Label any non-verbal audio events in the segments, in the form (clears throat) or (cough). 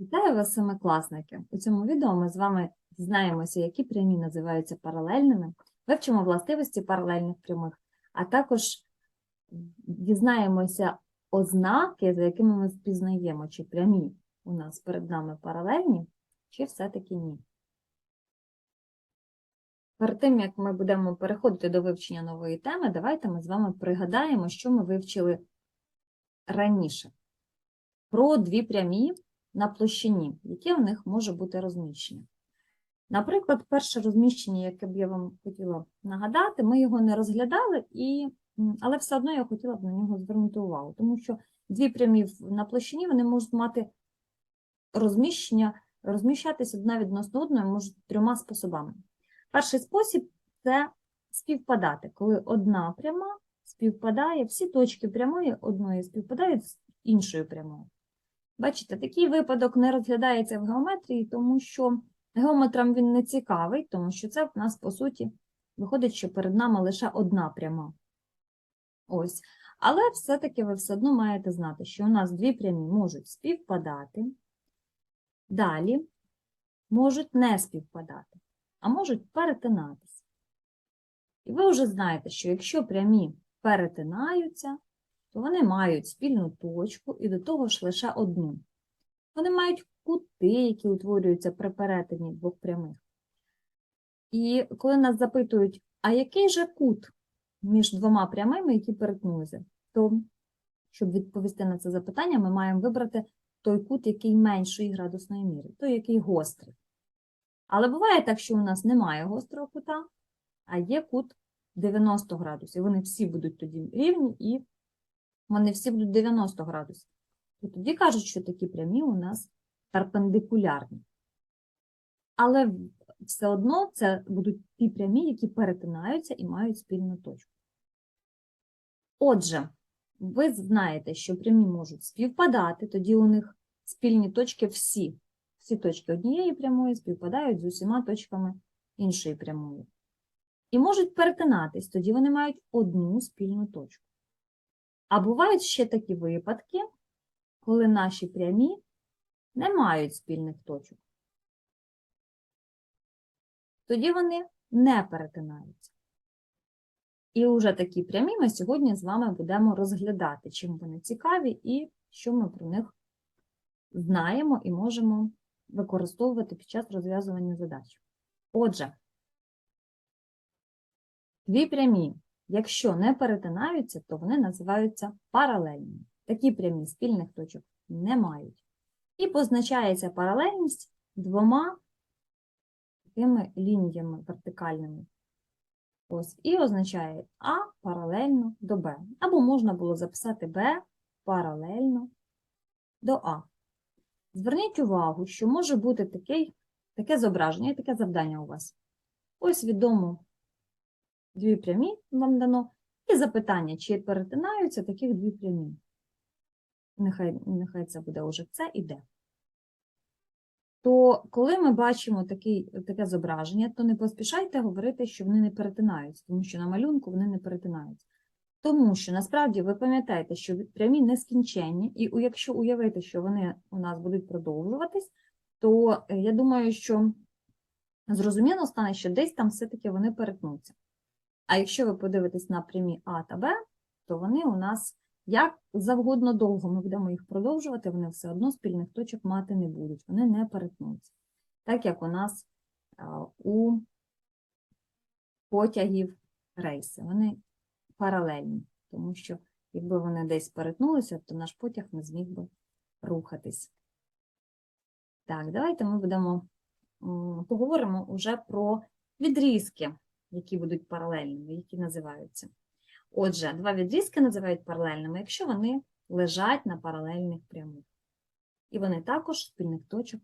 Вітаю вас, семикласники! У цьому відео ми з вами дізнаємося, які прямі називаються паралельними, вивчимо властивості паралельних прямих, а також дізнаємося ознаки, за якими ми впізнаємо, чи прямі у нас перед нами паралельні, чи все-таки ні. Перед тим, як ми будемо переходити до вивчення нової теми, давайте ми з вами пригадаємо, що ми вивчили раніше. Про дві прямі на площині, яке в них може бути розміщення. Наприклад, перше розміщення, яке б я вам хотіла нагадати, ми його не розглядали, і, але все одно я хотіла б на нього звернути увагу, тому що дві прямі на площині вони можуть мати розміщення, розміщатися одна відносно одної можуть трьома способами. Перший спосіб це співпадати, коли одна пряма співпадає, всі точки прямої одної співпадають з іншою прямою. Бачите, такий випадок не розглядається в геометрії, тому що геометрам він не цікавий, тому що це в нас, по суті, виходить, що перед нами лише одна пряма. Ось. Але все-таки ви все одно маєте знати, що у нас дві прямі можуть співпадати, далі можуть не співпадати, а можуть перетинатися. І ви вже знаєте, що якщо прямі перетинаються, то вони мають спільну точку і до того ж лише одну. Вони мають кути, які утворюються при перетині двох прямих. І коли нас запитують, а який же кут між двома прямими, які перетнулися, то, щоб відповісти на це запитання, ми маємо вибрати той кут, який меншої градусної міри, той, який гострий. Але буває так, що у нас немає гострого кута, а є кут 90 градусів. Вони всі будуть тоді рівні і вони всі будуть 90 градусів. І тоді кажуть, що такі прямі у нас перпендикулярні. Але все одно це будуть ті прямі, які перетинаються і мають спільну точку. Отже, ви знаєте, що прямі можуть співпадати, тоді у них спільні точки всі. Всі точки однієї прямої співпадають з усіма точками іншої прямої. І можуть перетинатись, тоді вони мають одну спільну точку. А бувають ще такі випадки, коли наші прямі не мають спільних точок. Тоді вони не перетинаються. І вже такі прямі ми сьогодні з вами будемо розглядати, чим вони цікаві і що ми про них знаємо і можемо використовувати під час розв'язування задач. Отже, дві прямі Якщо не перетинаються, то вони називаються паралельними. Такі прямі спільних точок не мають. І позначається паралельність двома такими лініями вертикальними. Ось, і означає А паралельно до Б. Або можна було записати Б паралельно до А. Зверніть увагу, що може бути такий, таке зображення таке завдання у вас. Ось відомо дві прямі вам дано, і запитання, чи перетинаються таких дві прямі. Нехай, нехай це буде уже це і де. То коли ми бачимо такий, таке зображення, то не поспішайте говорити, що вони не перетинаються, тому що на малюнку вони не перетинаються. Тому що насправді ви пам'ятаєте, що прямі нескінченні, і якщо уявити, що вони у нас будуть продовжуватись, то е, я думаю, що зрозуміло стане, що десь там все-таки вони перетнуться. А якщо ви подивитесь на прямі А та Б, то вони у нас як завгодно довго ми будемо їх продовжувати, вони все одно спільних точок мати не будуть, вони не перетнуться. Так як у нас у потягів рейси, вони паралельні, тому що якби вони десь перетнулися, то наш потяг не зміг би рухатись. Так, давайте ми будемо поговоримо уже про відрізки які будуть паралельними, які називаються. Отже, два відрізки називають паралельними, якщо вони лежать на паралельних прямих. І вони також спільних точок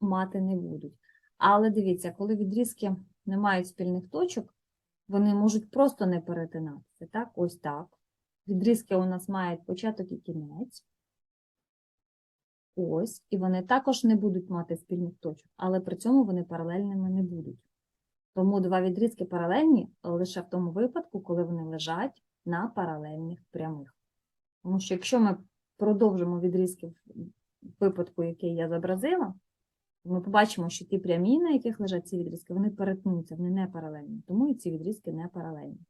мати не будуть. Але дивіться, коли відрізки не мають спільних точок, вони можуть просто не перетинатися. Так? Ось так. Відрізки у нас мають початок і кінець. Ось, і вони також не будуть мати спільних точок, але при цьому вони паралельними не будуть. Тому два відрізки паралельні лише в тому випадку, коли вони лежать на паралельних прямих. Тому що якщо ми продовжимо відрізки випадку, який я зобразила, ми побачимо, що ті прямі, на яких лежать ці відрізки, вони перетнуться, вони не паралельні, тому і ці відрізки не паралельні.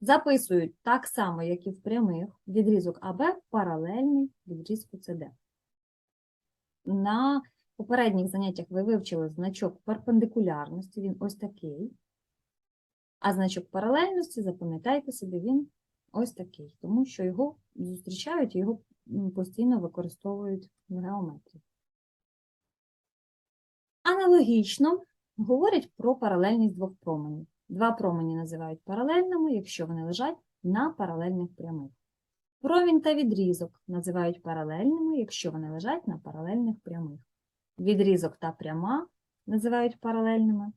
Записують так само, як і в прямих, відрізок АБ паралельний відрізку СД. На попередніх заняттях ви вивчили значок перпендикулярності, він ось такий. А значок паралельності, запам'ятайте собі, він ось такий, тому що його зустрічають його постійно використовують в геометрії. Аналогічно говорять про паралельність двох променів. Два промені називають паралельними, якщо вони лежать на паралельних прямих. Промінь та відрізок називають паралельними, якщо вони лежать на паралельних прямих. Відрізок та пряма називають паралельними,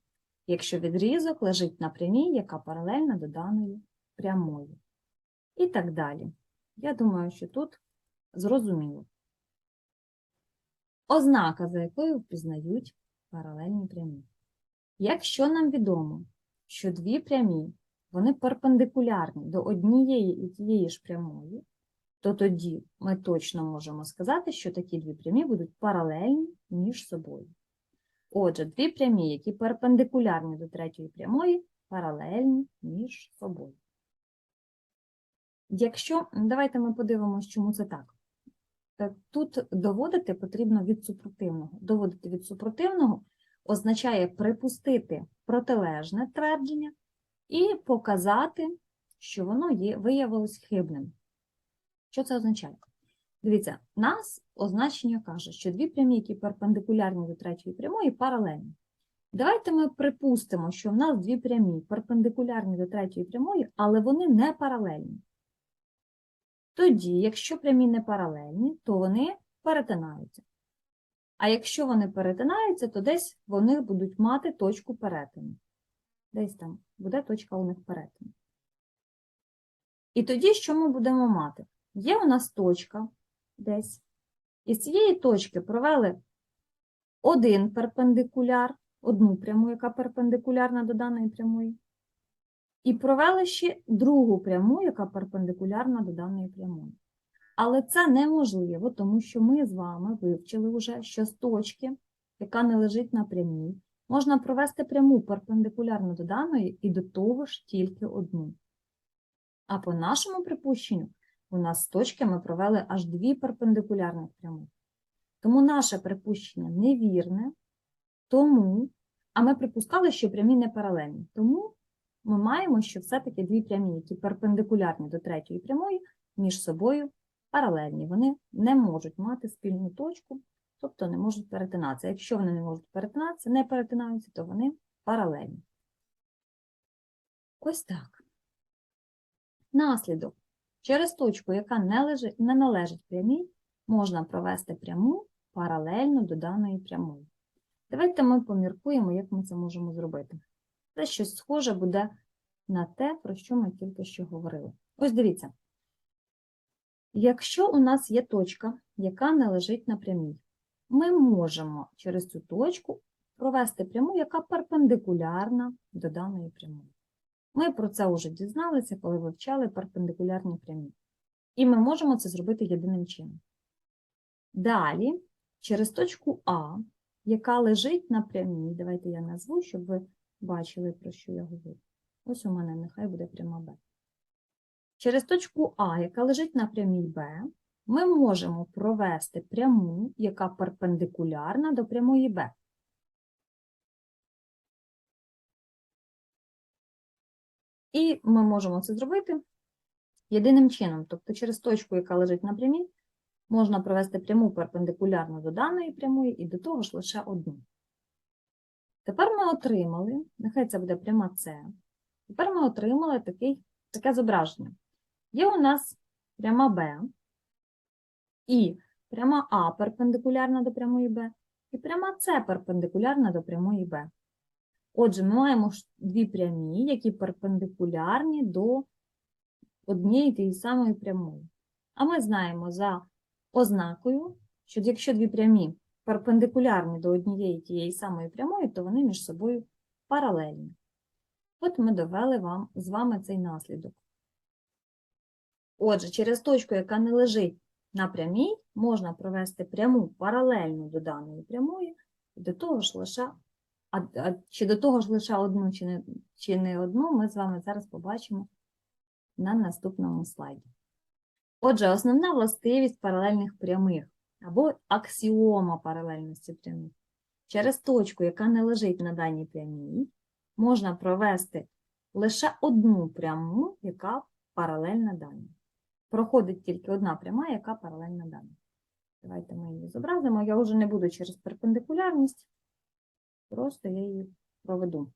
якщо відрізок лежить на прямій, яка паралельна до даної прямої. І так далі. Я думаю, що тут зрозуміло. Ознака, за якою впізнають паралельні прямі. Якщо нам відомо, що дві прямі, вони перпендикулярні до однієї і тієї ж прямої, то тоді ми точно можемо сказати, що такі дві прямі будуть паралельні між собою. Отже, дві прямі, які перпендикулярні до третьої прямої, паралельні між собою. Якщо, давайте ми подивимося, чому це так. Тут доводити потрібно від супротивного. Доводити від супротивного означає припустити протилежне твердження і показати, що воно є, виявилось хибним. Що це означає? Дивіться, нас означення каже, що дві прямі, які перпендикулярні до третьої прямої, паралельні. Давайте ми припустимо, що в нас дві прямі перпендикулярні до третьої прямої, але вони не паралельні. Тоді, якщо прямі не паралельні, то вони перетинаються. А якщо вони перетинаються, то десь вони будуть мати точку перетину. Десь там буде точка у них перетину. І тоді що ми будемо мати? Є у нас точка десь. І з цієї точки провели один перпендикуляр, одну пряму, яка перпендикулярна до даної прямої, і провели ще другу пряму, яка перпендикулярна до даної прямої. Але це неможливо, тому що ми з вами вивчили вже, що з точки, яка не лежить на прямій, можна провести пряму перпендикулярно до даної і до того ж тільки одну. А по нашому припущенню, у нас з точки ми провели аж дві перпендикулярних прямих. Тому наше припущення невірне, тому, а ми припускали, що прямі не паралельні. Тому ми маємо, що все-таки дві прямі, які перпендикулярні до третьої прямої, між собою паралельні. Вони не можуть мати спільну точку, тобто не можуть перетинатися. Якщо вони не можуть перетинатися, не перетинаються, то вони паралельні. Ось так. Наслідок. Через точку, яка не, лежить, не належить прямій, можна провести пряму паралельно до даної прямої. Давайте ми поміркуємо, як ми це можемо зробити. Це щось схоже буде на те, про що ми тільки що говорили. Ось дивіться. Якщо у нас є точка, яка не лежить на прямій, ми можемо через цю точку провести пряму, яка перпендикулярна до даної прямої. Ми про це вже дізналися, коли вивчали перпендикулярні прямі. І ми можемо це зробити єдиним чином. Далі, через точку А, яка лежить на прямій, давайте я назву, щоб ви бачили, про що я говорю. Ось у мене нехай буде пряма Б. Через точку А, яка лежить на прямій Б, ми можемо провести пряму, яка перпендикулярна до прямої Б. І ми можемо це зробити єдиним чином, тобто через точку, яка лежить на прямій, можна провести пряму перпендикулярну до даної прямої і до того ж лише одну. Тепер ми отримали, нехай це буде пряма С, тепер ми отримали такий, таке зображення. Є у нас пряма Б, і пряма А перпендикулярна до прямої Б, і пряма С перпендикулярна до прямої Б. Отже, ми маємо дві прямі, які перпендикулярні до однієї тієї самої прямої. А ми знаємо за ознакою, що якщо дві прямі перпендикулярні до однієї тієї самої прямої, то вони між собою паралельні. От ми довели вам, з вами цей наслідок. Отже, через точку, яка не лежить на прямій можна провести пряму паралельну до даної прямої, і до того ж лише, а, а, чи до того ж лише одну, чи не, чи не одну, ми з вами зараз побачимо на наступному слайді. Отже, основна властивість паралельних прямих або аксіома паралельності прямих. Через точку, яка не лежить на даній прямій, можна провести лише одну пряму, яка паралельна даній. Проходить тільки одна пряма, яка паралельна даній. Давайте ми її зобразимо. Я вже не буду через перпендикулярність, просто я її проведу.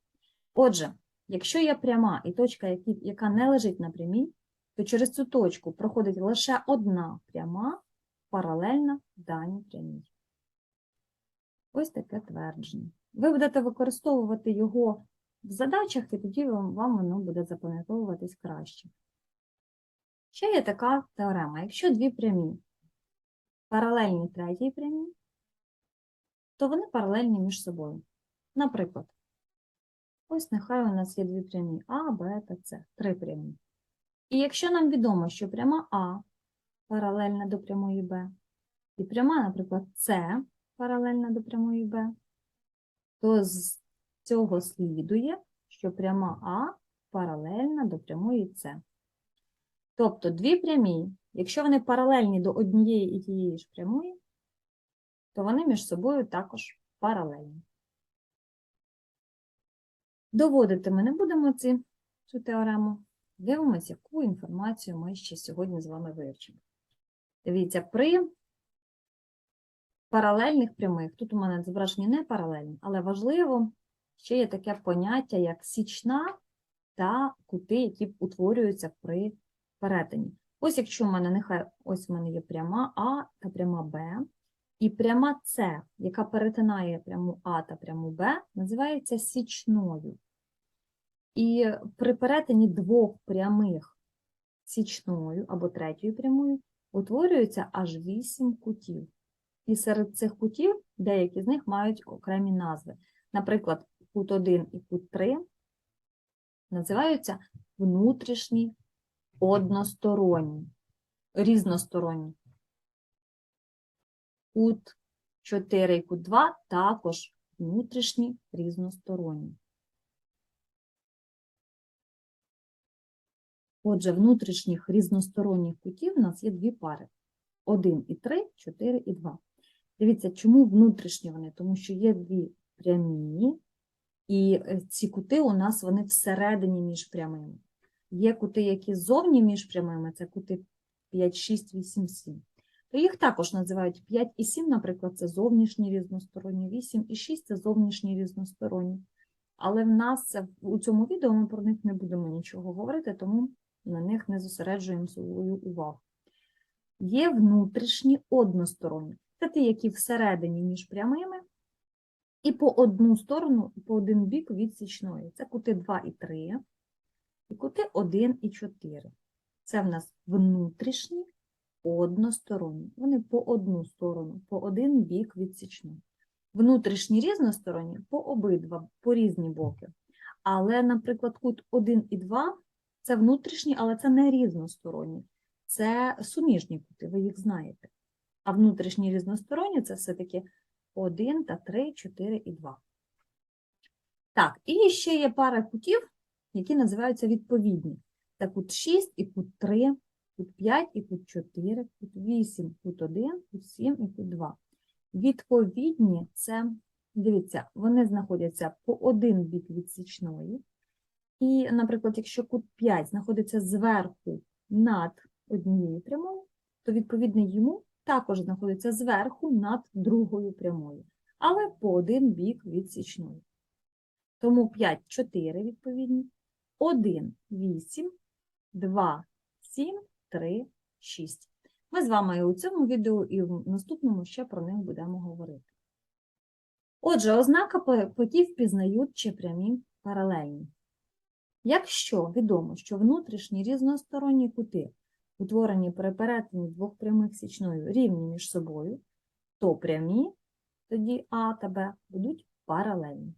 Отже, якщо є пряма і точка, яка не лежить на прямій, то через цю точку проходить лише одна пряма, паралельна даній прямій. Ось таке твердження. Ви будете використовувати його в задачах, і тоді вам, воно буде запам'ятовуватись краще. Ще є така теорема. Якщо дві прямі паралельні третій прямій, то вони паралельні між собою. Наприклад, ось нехай у нас є дві прямі А, Б та С, три прямі. І якщо нам відомо, що пряма А паралельна до прямої Б, і пряма, наприклад, С паралельна до прямої Б, то з цього слідує, що пряма А паралельна до прямої С. Тобто дві прямі, якщо вони паралельні до однієї і тієї ж прямої, то вони між собою також паралельні. Доводити ми не будемо ці, цю теорему. Дивимося, яку інформацію ми ще сьогодні з вами вивчимо. Дивіться, при паралельних прямих, тут у мене зображені не паралельні, але важливо, ще є таке поняття, як січна та кути, які утворюються при перетині. Ось якщо в мене нехай ось в мене є пряма А та пряма Б, і пряма С, яка перетинає пряму А та пряму Б, називається січною. І при перетині двох прямих січною або третьою прямою утворюється аж вісім кутів. І серед цих кутів деякі з них мають окремі назви. Наприклад, кут 1 і кут 3 називаються внутрішні односторонні, різносторонні. Кут 4 і кут 2 також внутрішні різносторонні. Отже, внутрішніх різносторонніх кутів у нас є дві пари. 1 і 3, 4 і 2. Дивіться, чому внутрішні вони? Тому що є дві прямі, і е, ці кути у нас вони всередині між прямими. Є кути, які ззовні між прямими, це кути 5, 6, 8, 7. То їх також називають 5 і 7, наприклад, це зовнішні різносторонні, 8 і 6 це зовнішні різносторонні. Але в нас у цьому відео ми про них не будемо нічого говорити, тому на них не зосереджуємо свою увагу. Є внутрішні односторонні. Це ті, які всередині між прямими, і по одну сторону, по один бік від січної. Це кути 2 і 3, і кути 1 і 4. Це в нас внутрішні односторонні. Вони по одну сторону, по один бік від січної. Внутрішні різносторонні по обидва, по різні боки. Але, наприклад, кут 1 і 2 це внутрішні, але це не різносторонні. Це суміжні кути, ви їх знаєте. А внутрішні різносторонні це все-таки 1 та 3, 4 і 2. Так, і ще є пара кутів, які називаються відповідні. Це кут 6 і кут 3, кут 5 і кут 4, кут 8, кут 1, кут 7 і кут 2. Відповідні це, дивіться, вони знаходяться по один бік від січної. І, наприклад, якщо кут 5 знаходиться зверху над однією прямою, то відповідно йому також знаходиться зверху над другою прямою, але по один бік від січної. Тому 5 – 4 відповідні, 1 – 8, 2 – 7, 3 – 6. Ми з вами і у цьому відео, і в наступному ще про них будемо говорити. Отже, ознака по- потів пізнають чи прямі паралельні. Якщо відомо, що внутрішні різносторонні кути, утворені при перетині двох прямих січною, рівні між собою, то прямі, тоді А та Б, будуть паралельні.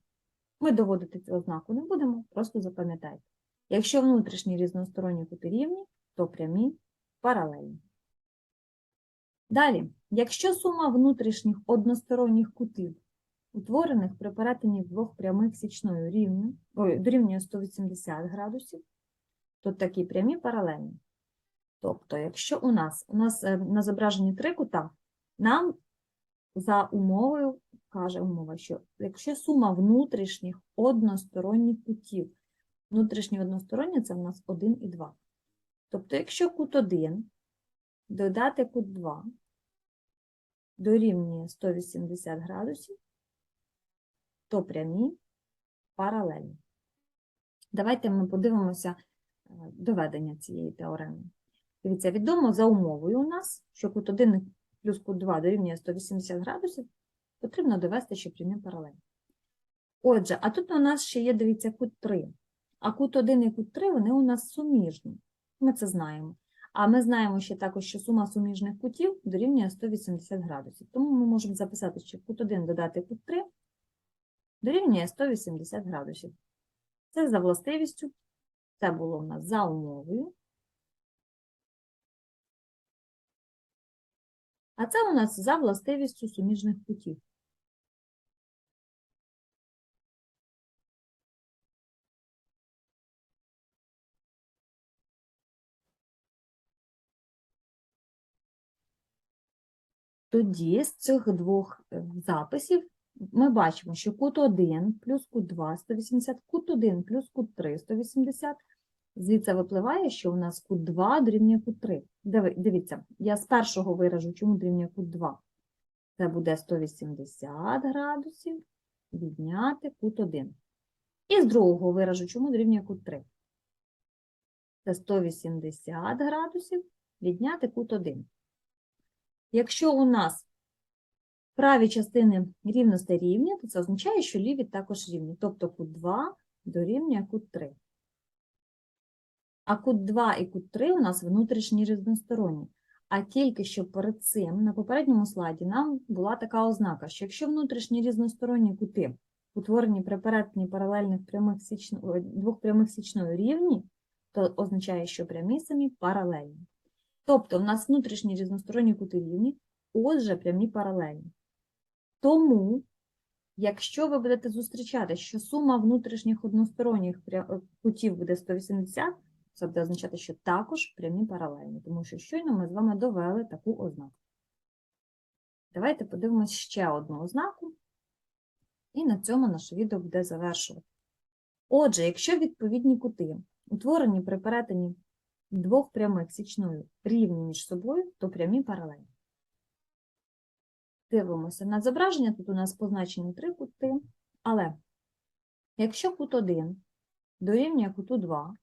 Ми доводити цю ознаку не будемо, просто запам'ятайте. Якщо внутрішні різносторонні кути рівні, то прямі паралельні. Далі, якщо сума внутрішніх односторонніх кутів, утворених при перетині двох прямих січною рівню, ой, дорівнює 180 градусів, то такі прямі паралельні. Тобто, якщо у нас, у нас е, на зображенні три кута, нам за умовою, каже умова, що якщо сума внутрішніх односторонніх кутів, внутрішні односторонні це в нас 1 і 2. Тобто, якщо кут 1 додати кут 2 дорівнює 180 градусів, то прямі паралельні. Давайте ми подивимося е, доведення цієї теореми. Дивіться, відомо за умовою у нас, що кут 1 плюс кут 2 дорівнює 180 градусів, потрібно довести, що прямі паралельні. Отже, а тут у нас ще є, дивіться, кут 3. А кут 1 і кут 3, вони у нас суміжні. Ми це знаємо. А ми знаємо ще також, що сума суміжних кутів дорівнює 180 градусів. Тому ми можемо записати, що кут 1 додати кут 3 дорівнює 180 градусів. Це за властивістю, це було у нас за умовою. А це у нас за властивістю суміжних кутів. Тоді з цих двох е, записів ми бачимо, що кут 1 плюс кут 2 180, кут 1 плюс кут 3 180. Звідси випливає, що у нас кут 2 дорівнює кут 3. Дивіться, я з першого виражу, чому дорівнює кут 2. Це буде 180 градусів відняти кут 1. І з другого виражу, чому дорівнює кут 3. Це 180 градусів відняти кут 1. Якщо у нас праві частини рівностей рівні, то це означає, що ліві також рівні. Тобто кут 2 дорівнює кут 3. А кут 2 і кут 3 у нас внутрішні різносторонні. А тільки що перед цим, на попередньому слайді, нам була така ознака, що якщо внутрішні різносторонні кути, утворені при перетині паралельних прямих січно... двох прямих січною рівні, то означає, що прямі самі паралельні. Тобто в нас внутрішні різносторонні кути рівні, отже, прямі паралельні. Тому, якщо ви будете зустрічати, що сума внутрішніх односторонніх кутів буде 180, це буде означати, що також прямі паралельні, тому що щойно ми з вами довели таку ознаку. Давайте подивимось ще одну ознаку, і на цьому наше відео буде завершувати. Отже, якщо відповідні кути утворені при перетині двох прямих січною рівні між собою, то прямі паралельні. Дивимося на зображення, тут у нас позначені три кути, але якщо кут 1 дорівнює куту 2,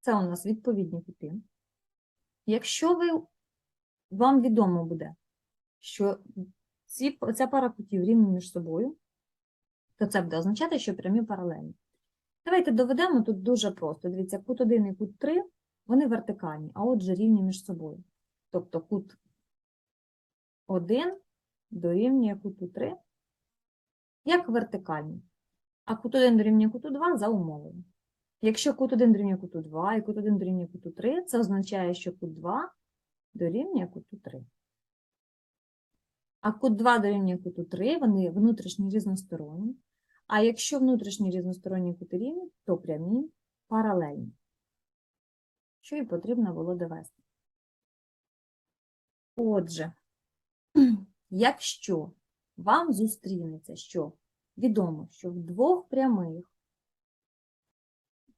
це у нас відповідні кути. Якщо ви, вам відомо буде, що ці, ця пара кутів рівні між собою, то це буде означати, що прямі паралельні. Давайте доведемо тут дуже просто. Дивіться, кут 1 і кут 3, вони вертикальні, а отже рівні між собою. Тобто кут 1 дорівнює куту 3, як вертикальні. А кут 1 дорівнює куту 2 за умовою. Якщо кут 1 дорівнює куту 2 і кут 1 дорівнює куту 3, це означає, що кут 2 дорівнює куту 3. А кут 2 дорівнює куту 3, вони внутрішні різносторонні. А якщо внутрішні різносторонні кути рівні, то прямі паралельні. Що і потрібно було довести. Отже, (clears throat) якщо вам зустрінеться, що відомо, що в двох прямих,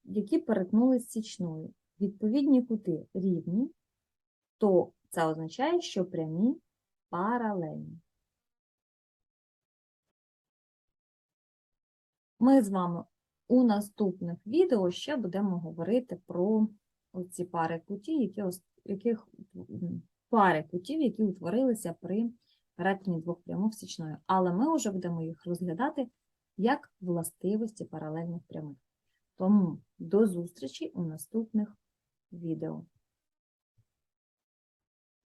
які перетнули з січною, відповідні кути рівні, то це означає, що прямі паралельні. Ми з вами у наступних відео ще будемо говорити про ці пари кутів, які, яких, пари кутів, які утворилися при перетині двох прямих січною. Але ми вже будемо їх розглядати як властивості паралельних прямих. Тому до зустрічі у наступних відео.